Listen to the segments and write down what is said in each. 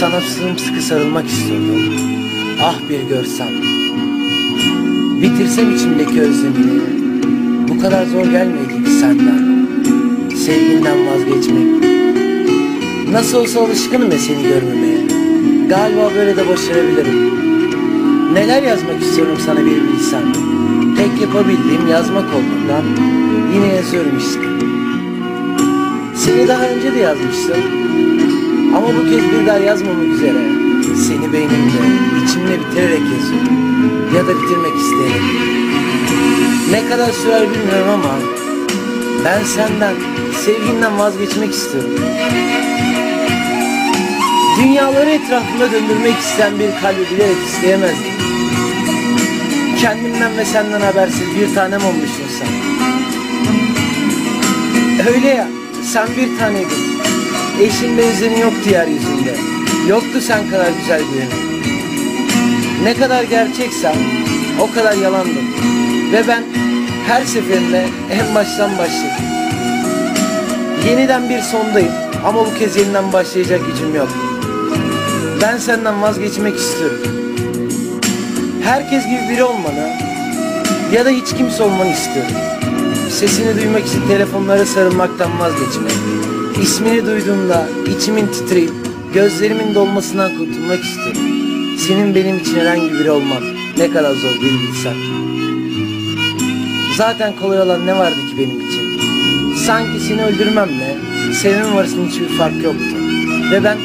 sımsıkı sarılmak istiyordum. Ah bir görsem. Bitirsem içimdeki özlemini. Bu kadar zor gelmedi ki senden. Sevginden vazgeçmek. Nasıl olsa alışkınım ya seni görmemeye. Galiba böyle de başarabilirim. Neler yazmak istiyorum sana bir bilsen. Tek yapabildiğim yazmak olduğundan yine yazıyorum işte. Seni daha önce de yazmıştım. Ama bu kez bir daha yazmamak üzere. Seni beynimde, içimde bitirerek yazıyorum. Ya da bitirmek isterim. Ne kadar sürer bilmiyorum ama ben senden, sevginden vazgeçmek istiyorum. Dünyaları etrafında döndürmek isteyen bir kalbi bilerek isteyemezdim. Kendimden ve senden habersiz bir tanem olmuşsun sen. Öyle ya, sen bir taneydin. Eşin benzerin yoktu yeryüzünde. Yoktu sen kadar güzel birinin. Ne kadar gerçeksen o kadar yalandım. Ve ben her seferinde en baştan başladım. Yeniden bir sondayım ama bu kez yeniden başlayacak gücüm yok. Ben senden vazgeçmek istiyorum. Herkes gibi biri olmanı ya da hiç kimse olmanı istiyorum. Sesini duymak için telefonlara sarılmaktan vazgeçmek. İsmini duyduğumda içimin titreyip gözlerimin dolmasından kurtulmak istiyorum. Senin benim için herhangi biri olman ne kadar zor bir bilsen. Zaten kolay olan ne vardı ki benim için? Sanki seni öldürmemle sevmem arasında hiçbir fark yoktu. Ve ben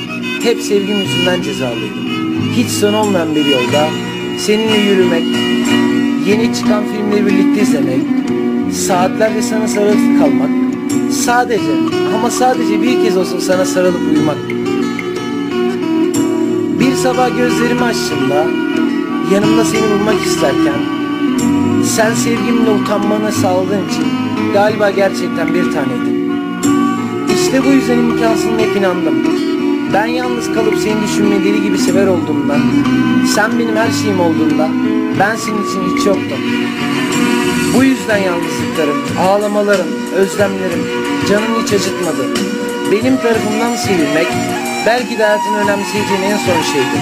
hep sevgim yüzünden cezalıydım. Hiç son olmayan bir yolda seninle yürümek, yeni çıkan filmleri birlikte izlemek, saatlerce sana sarılıp kalmak, sadece ama sadece bir kez olsun sana sarılıp uyumak. Bir sabah gözlerimi açtığımda yanımda seni bulmak isterken sen sevgimle utanmanı sağladığın için galiba gerçekten bir taneydin. İşte bu yüzden imkansızın hep inandım. Ben yalnız kalıp seni düşünmeyi deli gibi sever olduğumda, sen benim her şeyim olduğunda, ben senin için hiç yoktum. Bu yüzden yalnızlıklarım, ağlamalarım, özlemlerim canını hiç acıtmadı. Benim tarafımdan sevilmek, belki de hayatın önemseyeceğin en son şeydi.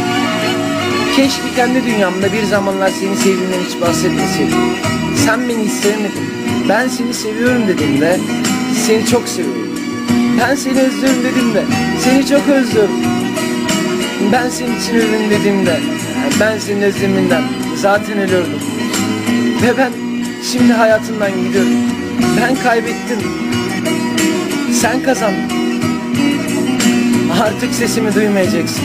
Keşke kendi dünyamda bir zamanlar seni sevdiğimden hiç bahsetmeseydim. Sen beni hiç sevmedin. Ben seni seviyorum dediğimde seni çok seviyorum. Ben seni özlüyorum dediğimde seni çok özlüyorum. Ben senin için ölürüm dediğimde ben senin özleminden zaten ölüyordum. Ve ben şimdi hayatımdan gidiyorum. Ben kaybettim. Sen kazandın. Artık sesimi duymayacaksın.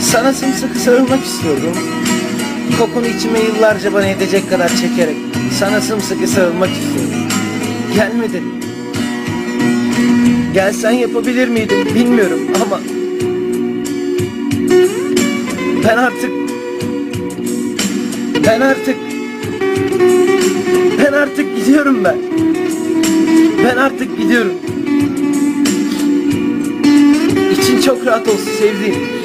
Sana sımsıkı sarılmak istiyordum. Kokunu içime yıllarca bana edecek kadar çekerek sana sımsıkı sarılmak istiyordum. Gelmedin. Gelsen yapabilir miydim bilmiyorum ama ben artık ben artık ben artık gidiyorum ben. Ben artık gidiyorum. İçin çok rahat olsun sevdiğim.